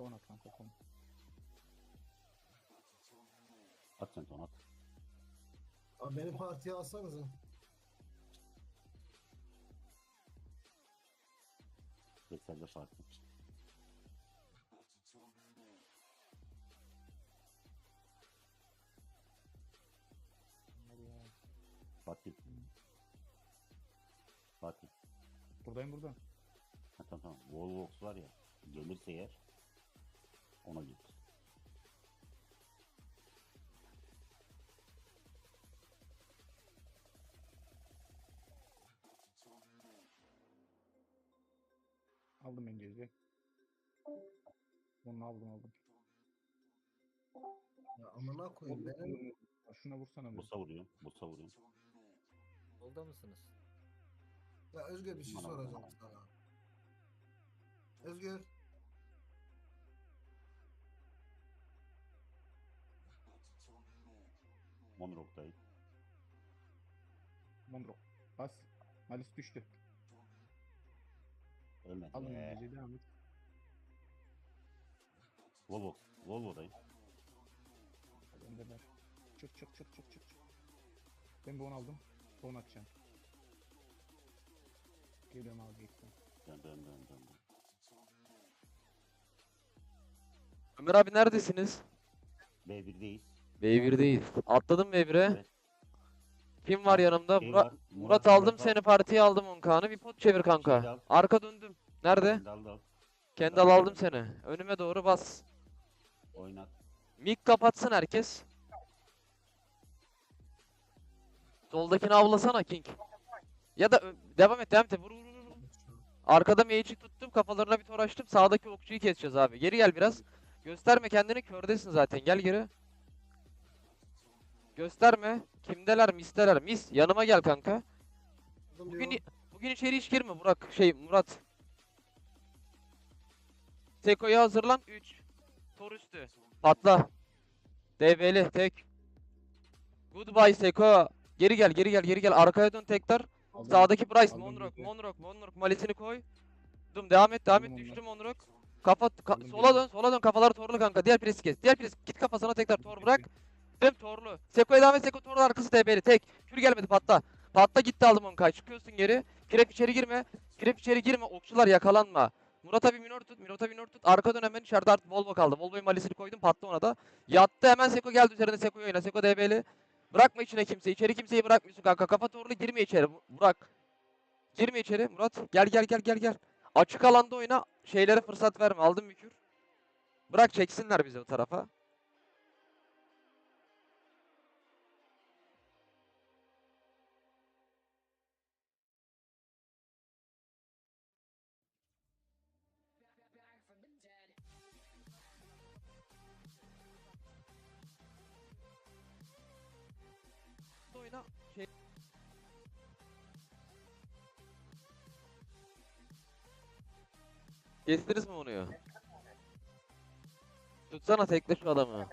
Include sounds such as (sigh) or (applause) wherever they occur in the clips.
Son at kanka son. At sen ton at. Abi beni partiye alsanıza. Veysel de farklı. Hadi ya. Fatih. Fatih. Buradayım burada. Ha, tamam tamam. Wallbox var ya. Gelirse eğer ona git. Aldım İngilizce. Bunu aldım aldım. Ya amına koyayım benim. Şuna vursana bir. Busa vuruyorum. Busa vuruyorum. Solda mısınız? Ya Özgür bir şey Bana soracağım sana. Özgür. Monrock'tayım. Mondro. Bas. Malis düştü. Ölmedi. Alın Ee, İngilizce devam et. Wallbox. Volvo'dayım. Öndeler. Çık çık çık çık çık. çık. Ben bir onu aldım. Son atacağım. Geliyorum abi. Dön dön dön dön. dön. Ömer abi neredesiniz? B1'deyiz. B1'deyiz. Atladım B1'e. Evet. Kim var yanımda? Şey Murat, var, Murat aldım Murat seni partiye aldım Onkan'ı. Bir pot çevir kanka. al. Arka döndüm. Nerede? Kendal aldım seni. Önüme doğru bas. Oynat. Mik kapatsın herkes. Soldakini avlasana King. Ya da devam et devam et. Vur vur. vur. Arkada mage'i tuttum. Kafalarına bir tor açtım. Sağdaki okçuyu keseceğiz abi. Geri gel biraz. Gösterme kendini. Kördesin zaten. Gel geri. Gösterme. Kimdeler misteler. Mis. Yanıma gel kanka. Bugün, bugün içeri hiç girme Burak. Şey Murat. Seko'ya hazırlan. 3. Tor üstü. Patla. DB'li tek. Goodbye Seko. Geri gel geri gel geri gel. Arkaya dön tekrar. Aldım. Sağdaki Bryce. Aldım Monrock. Monrock. Monrock. Malisini koy. Dum devam et devam et. Düştü. Monrock. Kafa ka- sola dön sola dön kafaları torlu kanka. Diğer presi kes. Diğer presi git kafasına tekrar tor bırak. Dem torlu. Seko'ya devam. Seko torlu arkası DB'li tek. Kür gelmedi patla. Patla gitti aldım onu kay. Çıkıyorsun geri. Krep içeri girme. Krep içeri girme. Okçular yakalanma. Murat abi minor tut. Murat abi minor tut. Arka dön hemen içeride artık Volvo kaldı. Volvo'yu malisini koydum. Patla ona da. Yattı hemen Seko geldi üzerine Seko'yu oyna. Seko DB'li. Bırakma içine kimseyi. İçeri kimseyi bırakmıyorsun kanka. Kafa torlu girme içeri. Burak. Girme içeri Murat. Gel gel gel gel gel. Açık alanda oyna. Şeylere fırsat verme. Aldım bir. Bırak çeksinler bizi o tarafa. Oyna. Şey... Kestiniz mi onu ya? Tutsana tekle şu adamı.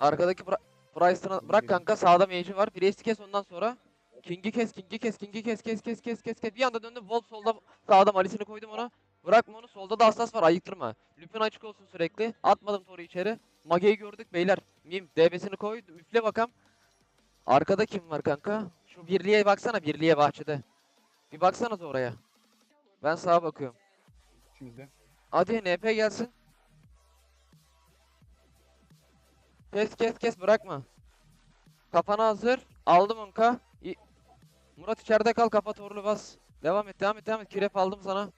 Arkadaki Bra Bryce'ını bırak kanka sağda mage'i var. Priest'i kes ondan sonra. King'i kes, King'i kes, King'i kes, kes, kes, kes, kes, kes. Bir anda döndüm. Wolf solda, sağda Malis'ini koydum ona. Bırakma onu. Solda da hassas var. Ayıktırma. Lupin açık olsun sürekli. Atmadım Thor'u içeri. Mage'yi gördük beyler. Mim DB'sini koy. Üfle bakam. Arkada kim var kanka? Şu birliğe baksana birliğe bahçede. Bir baksanız oraya. Ben sağa bakıyorum. İçimizde. Hadi NP gelsin. Kes kes kes bırakma. Kafana hazır. Aldım onka. İ- Murat içeride kal kafa torlu bas. Devam et devam et devam et. Kirep aldım sana.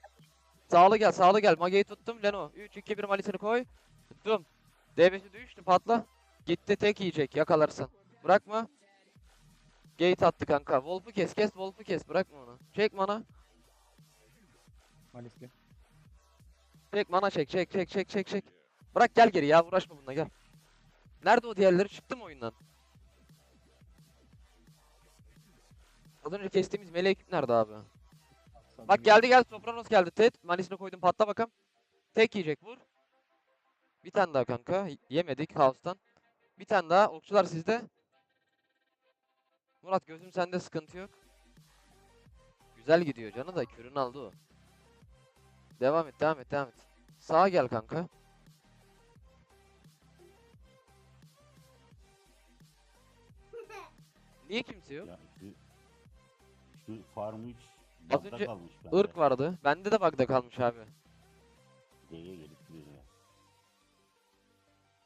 Sağlı gel sağlı gel. Mage'yi tuttum. Leno. 3 2 1 malisini koy. Tuttum. DB'si düştü patla. Gitti tek yiyecek yakalarsın. Bırakma. Gate attı kanka. Wolf'u kes kes Wolf'u kes. Bırakma onu. Çek mana. Malisli. Çek mana çek çek çek çek çek çek. Bırak gel geri ya uğraşma bununla gel. Nerede o diğerleri çıktı mı oyundan? Az önce kestiğimiz melee ekip nerede abi? Bak gel. geldi geldi Sopranos geldi Ted. Manisini koydum patla bakalım. Tek yiyecek vur. Bir tane daha kanka. Yemedik House'tan. Bir tane daha. Okçular sizde. Murat gözüm sende sıkıntı yok. Güzel gidiyor canı da kürünü aldı o. Devam et devam et devam et. Sağa gel kanka. Niye kimse yok? Ya şu, şu farm 3 Az önce kalmış bende. Irk vardı. Bende de bug'da kalmış abi. D'ye gelip.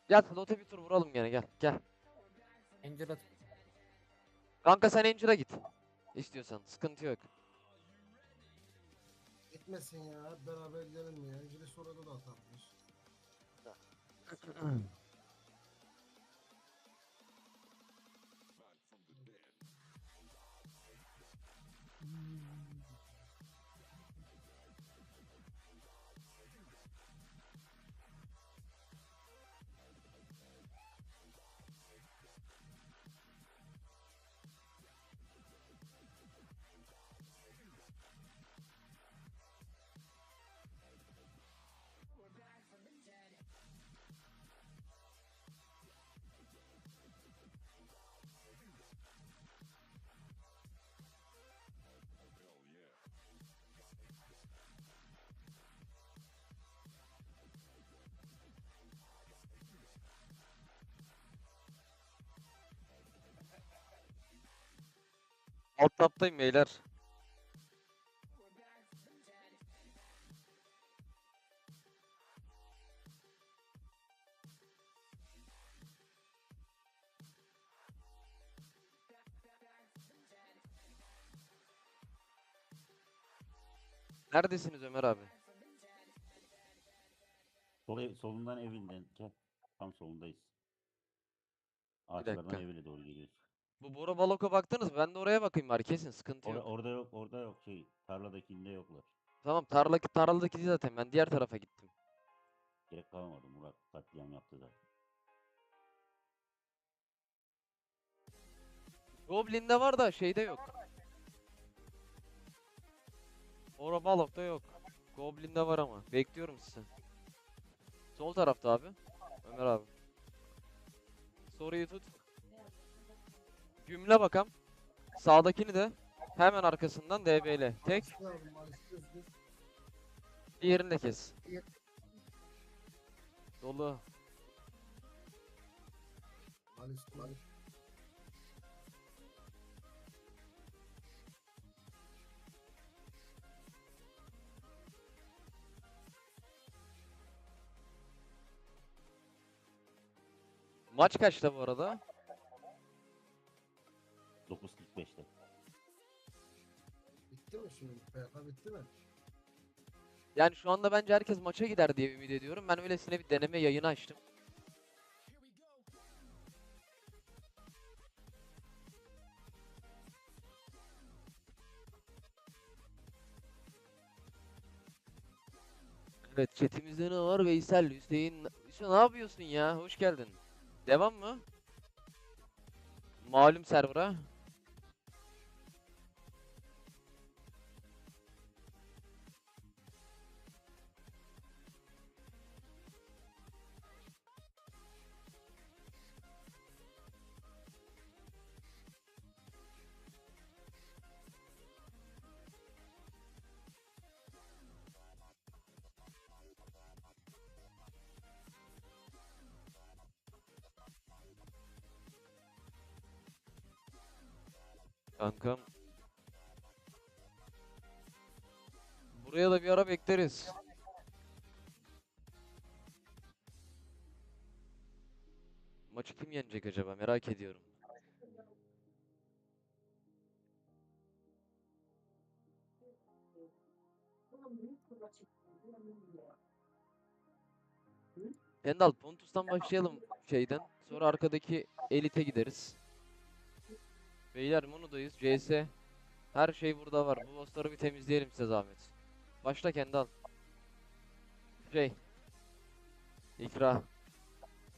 Gel slot'a bir tur vuralım gene gel. Gel. Angela Kanka sen Angel'a git. İstiyorsan. Sıkıntı yok. Gitmesin ya. Beraber gidelim ya. Jüri sonrada da atarmış. (clears throat) Alt taptayım beyler. Neredesiniz Ömer abi? Sol ev- solundan evinden gel. Tam solundayız. Ağaçlardan dakika. evine doğru geliyoruz. Bu Bora Balok'a baktınız mı? Ben de oraya bakayım bari kesin sıkıntı Orada, yok. orada yok, orada yok şey. Tarladakinde yoklar. Tamam tarla tarladaki değil zaten ben diğer tarafa gittim. Gerek kalmadı. Murat katliam yaptı da. Goblin'de var da şeyde yok. Bora Balok'ta yok. Goblin'de var ama. Bekliyorum sizi. Sol tarafta abi. Ömer abi. Soruyu tut. Gümle bakam. Sağdakini de hemen arkasından. Tek. Yapalım? Maalesef özgür. Diğerini de kes. Dolu. Maç kaçta bu arada? Mi şimdi? PK bitti mi? Yani şu anda bence herkes maça gider diye ümit ediyorum. Ben öylesine bir deneme yayını açtım. Evet chatimizde ne var? Veysel, Hüseyin. Hüseyin ne yapıyorsun ya? Hoş geldin. Devam mı? Malum server'a. Kankam. Buraya da bir ara bekleriz. Maçı kim yenecek acaba merak ediyorum. Kendal Pontus'tan başlayalım şeyden. Sonra arkadaki Elite gideriz. Beyler Mono'dayız. CS. Her şey burada var. Bu bossları bir temizleyelim size zahmet. Başla Kendal. Şey. İkra.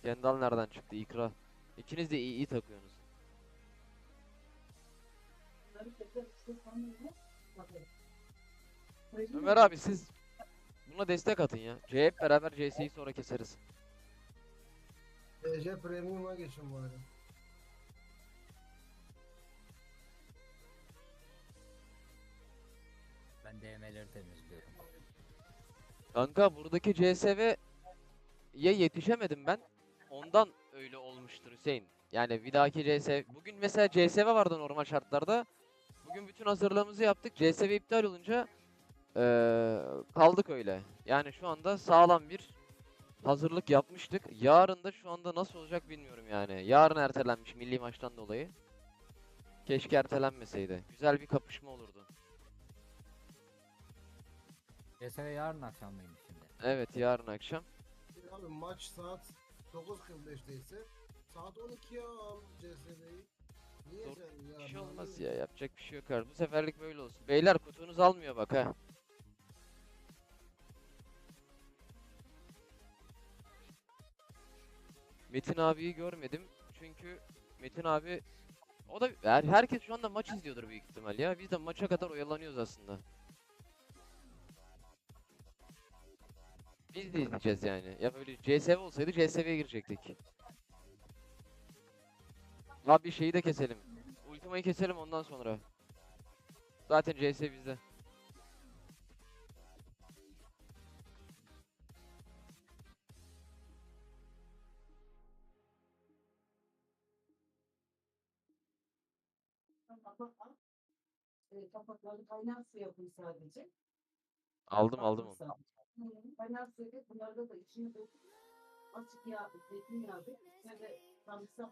Kendal nereden çıktı? İkra. İkiniz de iyi, iyi takıyorsunuz. Ömer abi siz buna destek atın ya. C hep beraber CS'yi sonra keseriz. TC Premium'a geçin bu arada. Ben DM'leri temizliyorum. Kanka buradaki CSV'ye yetişemedim ben. Ondan öyle olmuştur Hüseyin. Yani bir dahaki CSV... Bugün mesela CSV vardı normal şartlarda. Bugün bütün hazırlığımızı yaptık. CSV iptal olunca eee, kaldık öyle. Yani şu anda sağlam bir hazırlık yapmıştık. Yarın da şu anda nasıl olacak bilmiyorum yani. Yarın ertelenmiş milli maçtan dolayı. Keşke ertelenmeseydi. Güzel bir kapışma olurdu. CSV yarın akşam mıymış şimdi? Evet yarın akşam. Abi maç saat 9.45'te ise saat 12'ye al CSD'yi. Niye Doğru. sen ya? Bir şey olmaz ya yapacak bir şey yok abi. Bu seferlik böyle olsun. Beyler kutunuz almıyor bak ha. Metin abiyi görmedim. Çünkü Metin abi o da her, herkes şu anda maç izliyordur büyük ihtimal ya. Biz de maça kadar oyalanıyoruz aslında. Biz de izleyeceğiz yani. Ya böyle CSV olsaydı CSV'ye girecektik. Abi şeyi de keselim. Ultimayı keselim ondan sonra. Zaten CS bizde. E, kapakları kaynar su yapın sadece. Aldım aldım onu. Suyu da bunlarda da içine döküp açık yağ, zeytinyağı. Üstüne de sarımsak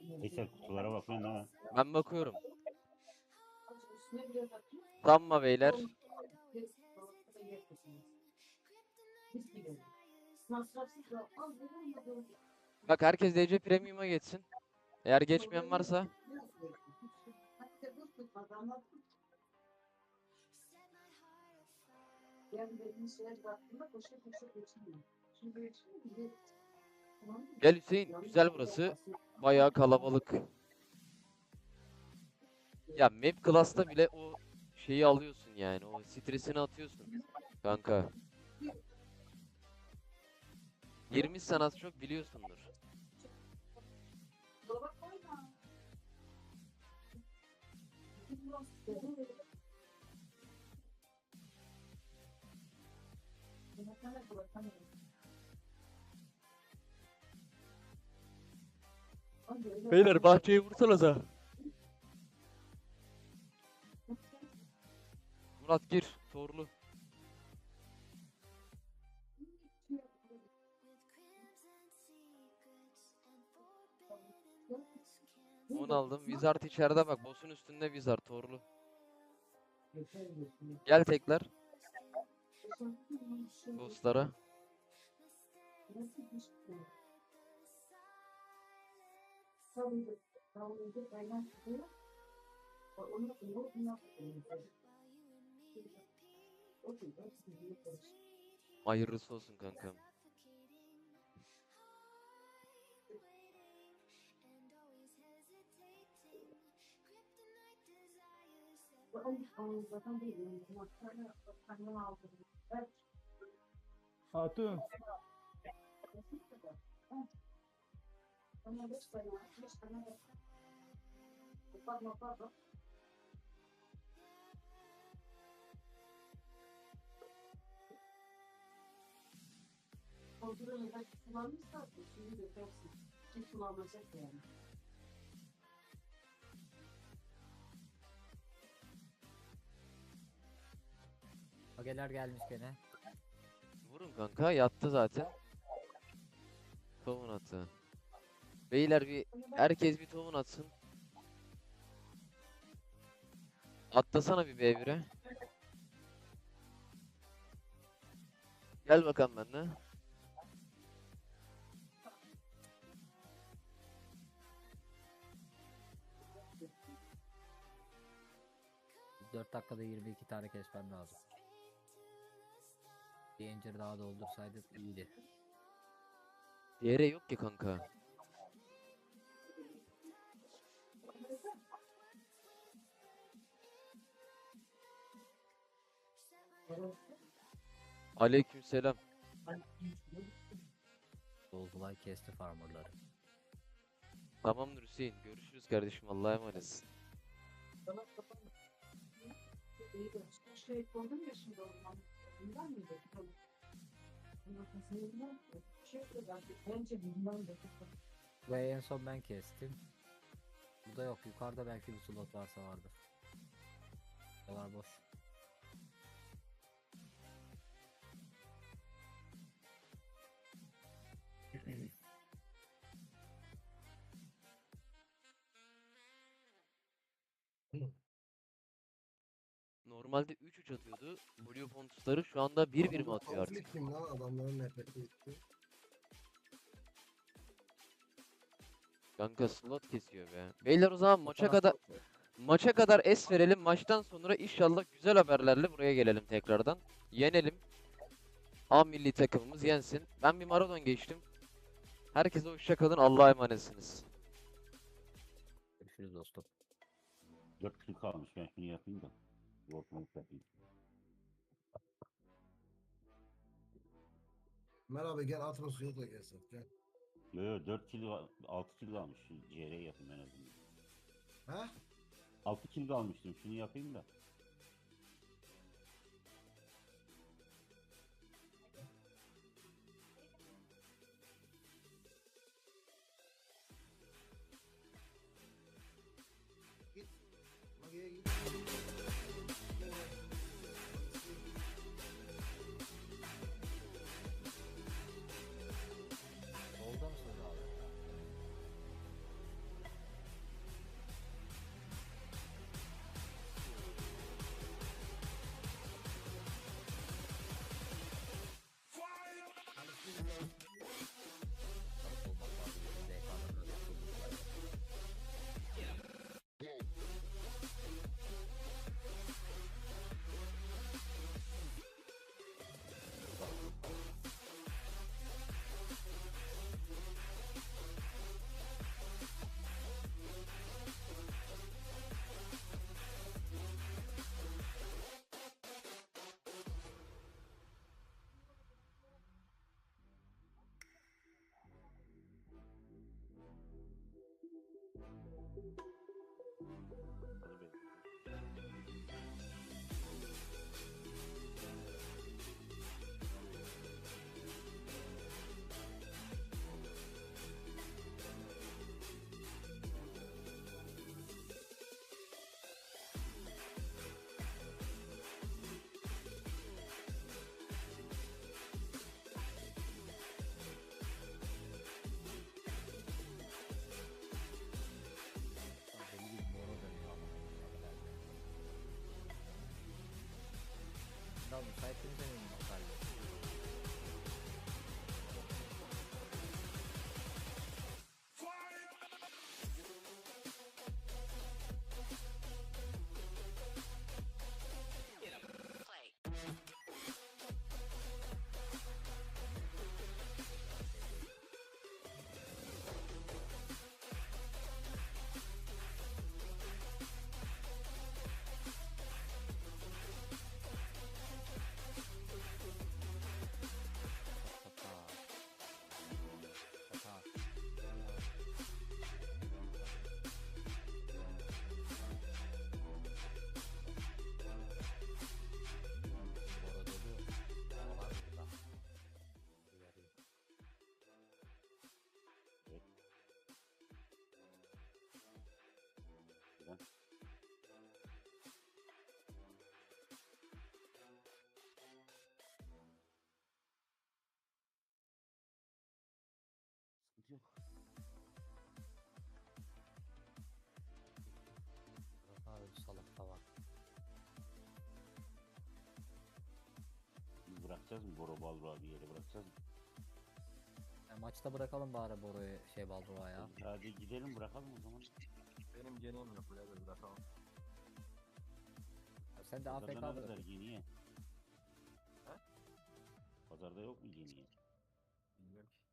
bir- Veysel kutulara değil mi? Ben bakıyorum. Sanma beyler. Ve al. Bak herkes DC Premium'a geçsin. Eğer geçmeyen varsa Yani geçmiyor. Şimdi geçmiyor gel Hüseyin güzel burası. Bayağı kalabalık. Ya map class'ta bile o şeyi alıyorsun yani. O stresini atıyorsun. Kanka. 20 sen az çok biliyorsundur. Beyler bahçeyi vursanıza. Murat gir. Torlu. Onu aldım. Wizard içeride bak. Boss'un üstünde Wizard. Torlu. Gel tekrar. Boss'lara. Savundu. Savundu. Kaynak tutuyor. Onu onu onu Okey, hepsini bir karıştır. Hayırlısı olsun kankam. Ben Evet. Hatun. Bana beş tane, beş tane de. Pardon, pardon. Kontrol ederek kullanmışsa şimdi de dersin. Kim kullanacak yani. Mageler gelmiş gene. Vurun kanka. Yattı zaten. Tohum atı. Beyler bir herkes bir tohum atsın. Atlasana bir B1'e. Gel bakalım benimle. Dört dakikada 22 tane kesmem lazım. Bir incir daha doldursaydık iyiydi. Diğeri yok ki kanka. Aleykümselam. Dolgulay kesti farmerları. Tamamdır Hüseyin. Görüşürüz kardeşim. Allah'a emanetsin. Burayı en son ben kestim. Burada yok. Yukarıda belki bir slot varsa vardır. Buralar boş. Normalde 3-3 atıyordu. Blue Pontus'ları şu anda 1-1 mi atıyor artık? Konflik kim lan adamların nefreti. Kanka slot kesiyor be. Beyler o zaman maça kadar maça kadar es verelim. Maçtan sonra inşallah güzel haberlerle buraya gelelim tekrardan. Yenelim. A milli takımımız yensin. Ben bir Maradon geçtim. Herkese hoşça kalın. Allah'a emanetsiniz. Görüşürüz dostum. 4 kill kalmış ben şunu yapayım da. Volkanlık yapayım. Merhaba gel yok da gelsin. Gel. Yo yo 4 kill 6 kill kalmış. Şu CR yapayım en azından. Ha? 6 kill kalmıştım şunu yapayım da. Daha müsaitseniz Sıkıntı yok. Burada öyle salakta var. Biz bırakacağız mı Boro Balroğa bir yere bırakacağız mı? Ya maçta bırakalım bari Boro'yu şey Baldur'a ya. Hadi gidelim bırakalım o zaman. Benim geneğim yok birader bırakamam. Ya Sen de AFK Pazarda ne bırak. kadar yeniye? He? Pazarda yok mu yeniye? Bilmiyorum ki.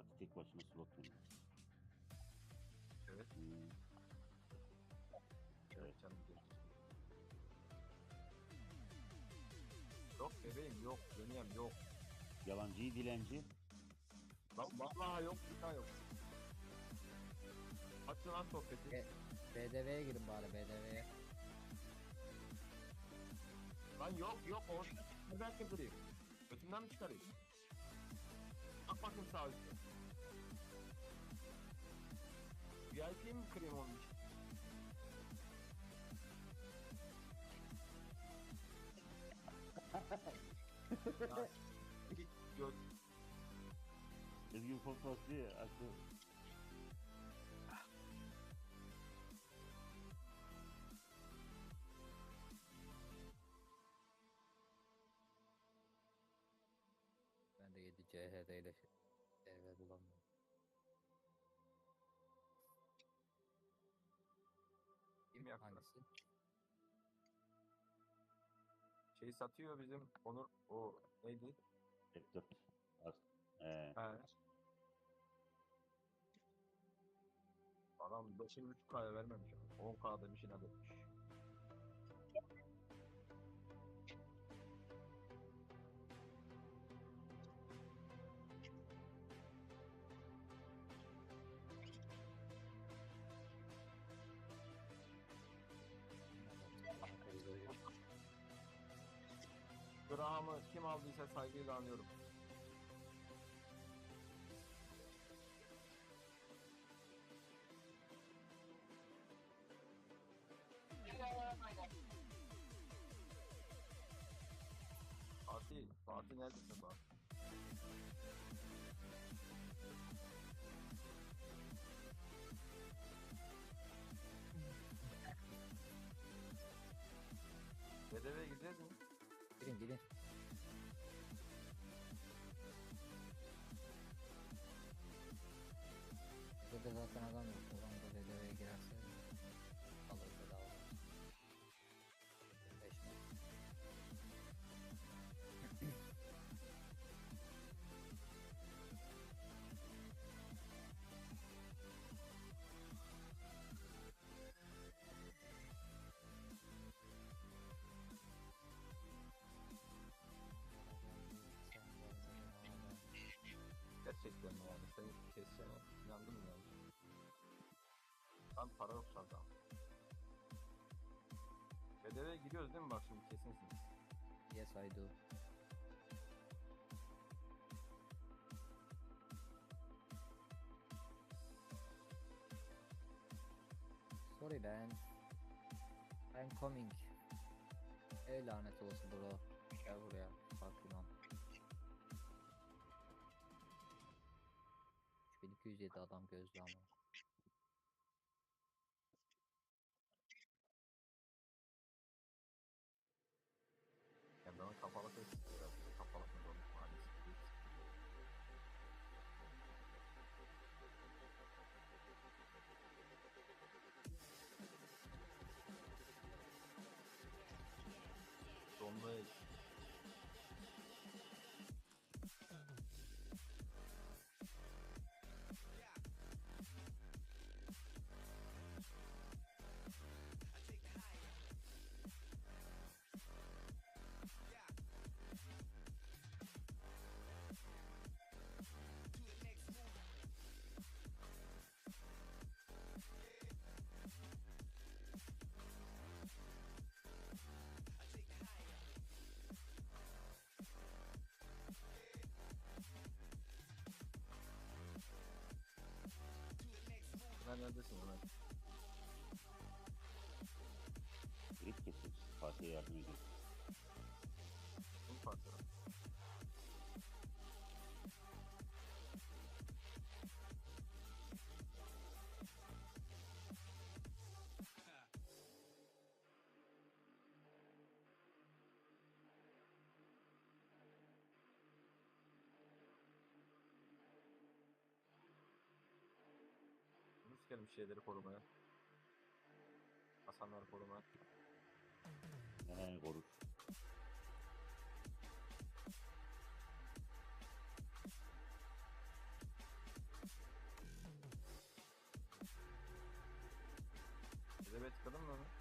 Fatih tek başına slot oynuyor. Evet. Hmm. Evet canım. Yok bebeğim yok. Geneğim yok. Yalancıyı dilenci. Lan vallahi yok bir tane yok. Açın lan sohbeti. E- BDV'ye girin bari BDV'ye. Lan yok yok o nereden kırdırayım? Götümden mi çıkarayım? Bak bakayım sağ üstte. VIP mi onun için? (laughs) ya, git. Ezgi fotoğraf diye aklı. CHD ile şey- DV bulamıyorum. Kim yaktı? Hangisi? Şey satıyor bizim Onur o neydi? F4. As. Ee, He. Adam 5.5K'ya vermemiş. 10K demiş inat etmiş. Graham'ı kim aldıysa saygıyla anıyorum. Fatih, Fatih neredesin Fatih? Girin girin. Mı yani? Lan para yok şarda. BDV'ye gidiyoruz değil mi bak şimdi kesinsiniz. Yes I do. Sorry ben. I'm coming. Ey lanet olsun bro. Gel buraya. Bak lan. 3207 adam gözlü ama. this one. Grip के पास यार music gelmiş şeyleri korumaya. Hasanları korumaya. Ee, korur. Edebiyat tıkadın mı